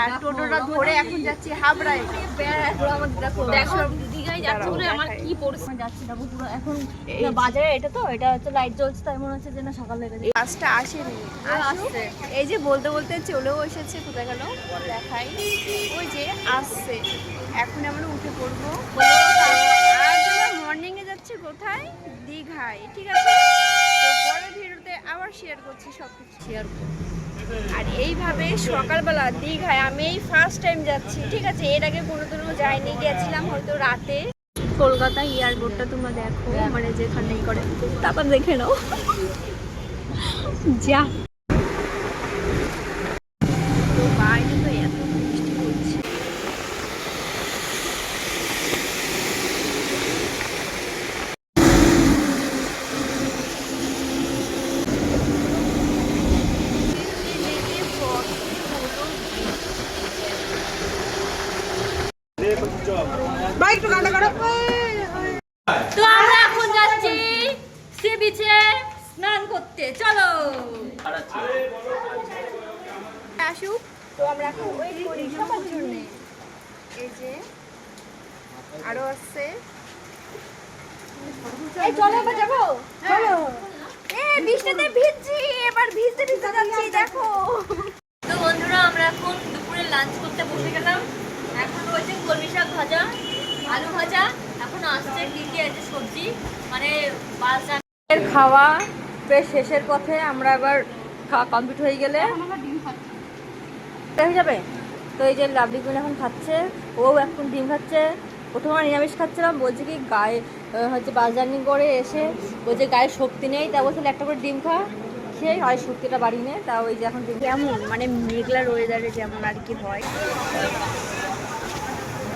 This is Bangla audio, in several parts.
আর টোটোটা ধরে এখন যাচ্ছি হাবড়ায়। দেখো দীঘায় যাচ্ছে বলে আমার কি পরিস্থিতি? যাচ্ছে দেখো পুরো এখন বাজারে এটা তো এটা হচ্ছে লাইট জ্বলছে তাই মনে হচ্ছে যে না সকাল লেগে বাসটা আসেনি। আসছে। এই যে বলতে বলতে চলেও এসেছে কোথায় গেল? দেখাই। ওই যে আসছে। এখন আমরা উঠে পড়ব। আজ আমার মর্নিং এ যাচ্ছে কোথায়? দীঘায় ঠিক আছে? তো পরের ভিডিওতে আবার শেয়ার করছি সব কিছু শেয়ার আর এইভাবে সকালবেলা দীঘায় আমি এই ফার্স্ট টাইম যাচ্ছি ঠিক আছে? এর আগে কোনোদিনও যাইনি গেছিলাম হয়তো রাতে। কলকাতা এয়ারপোর্টটা তোমরা দেখো মানে যেখানেই করে তারপর দেখে নাও। যা তো বাইরে তো এত বৃষ্টি হচ্ছে তো আমরা এখন যাচ্ছি সি বিচে স্নান করতে চলো। আসুক তো আমরা এখন ওয়েট করি সবার জন্য। এই যে আরও আসছে এই চলো এবার যাব। চলো। এ বৃষ্টিতে ভিজছি এবার ভিজতে ভিজতে যাচ্ছি দেখো। তো বন্ধুরা আমরা এখন দুপুরে লাঞ্চ করতে বসে গেলাম। এখন কলমি শাক ভাজা আলু ভাজা এখন আসছে কি কি আছে সবজি মানে বাজার খাওয়া বেশ শেষের পথে আমরা এবার খাওয়া কমপ্লিট হয়ে গেলে। হয়ে যাবে? তো এই যে লাভলি গুণ এখন খাচ্ছে ও এখন ডিম খাচ্ছে প্রথমে নিরামিষ খাচ্ছিলাম বলছে কি গায়ে হচ্ছে বাস জার্নি করে এসে বলছে গায়ে শক্তি নেই তা বলছিল একটা করে ডিম খা সেই হয় শক্তিটা বাড়িয়ে নে তা ওই যে এখন কেমন? মানে মেঘলার ওয়েদারে যেমন আর কি হয়।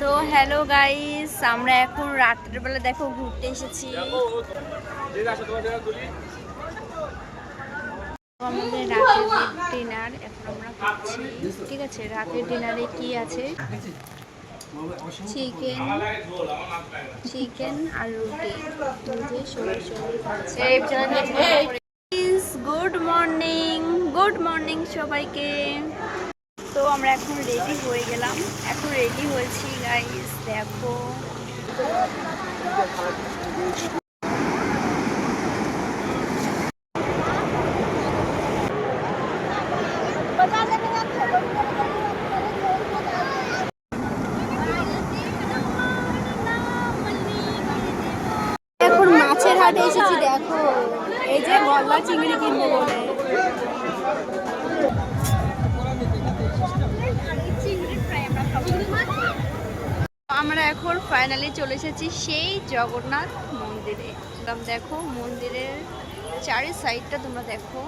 তো হ্যালো গাইস আমরা এখন রাত্রের বেলা দেখো ঘুরতে এসেছি। আমাদের রাতের ডিনার এখন আমরা ঠিক আছে, রাতের ডিনারে কি আছে? Chicken chicken good morning good morning সবাইকে। তো আমরা এখন রেডি হয়ে গেলাম। এখন রেডি হয়েছি গাইস দেখো। এখন মাছের হাটে এসেছি, দেখো। এই যে গলদা চিংড়ি কিনবো বলে। এখন ফাইনালি চলে এসেছি সেই জগন্নাথ মন্দিরে। একদম দেখো মন্দিরের চারি সাইডটা তোমরা দেখো।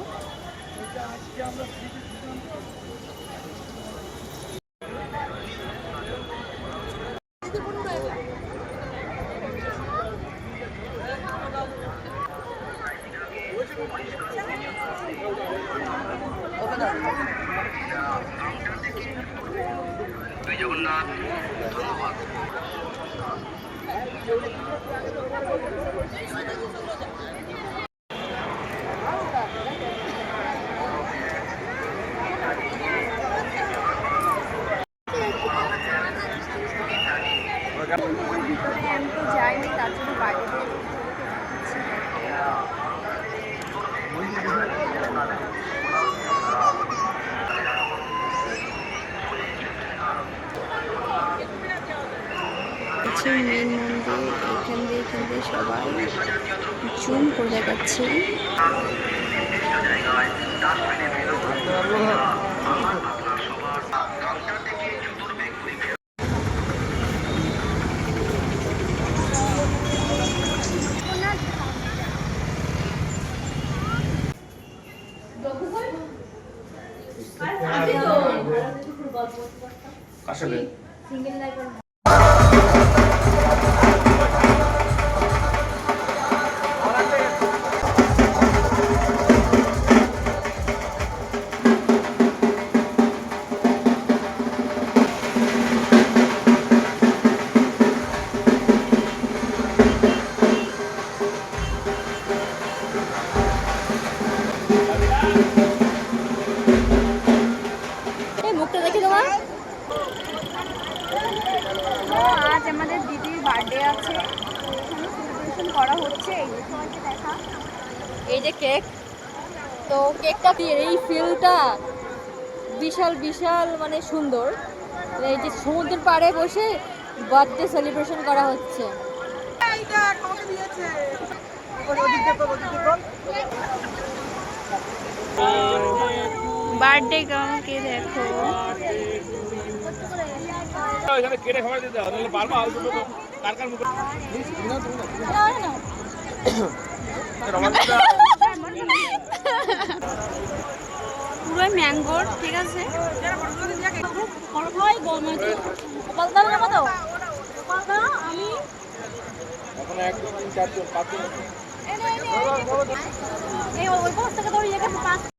ভিতরে আমি তো যাইনি তার হচ্ছে মেন মন্দির এখান দিয়ে এখান দিয়ে সবাই জুম করে দেখাচ্ছে আসলে আজ আমাদের দিদির বার্থডে আছে। সেলিব্রেশন করা হচ্ছে। এই এই যে কেক। তো কেকটা দিয়ে এই ফিলটা বিশাল বিশাল মানে সুন্দর। মানে এই যে সমুদ্রের পাড়ে বসে বার্থডে সেলিব্রেশন করা হচ্ছে। বার্থডে গাউন কে দেখো। এখানে কেটে খাবার দিতে হবে নাহলে বারবার আলু তো কার কার মুখে পুরো ম্যাঙ্গোর ঠিক আছে এখন এক তিন চার জন এই ওই থেকে ইয়ে পাঁচ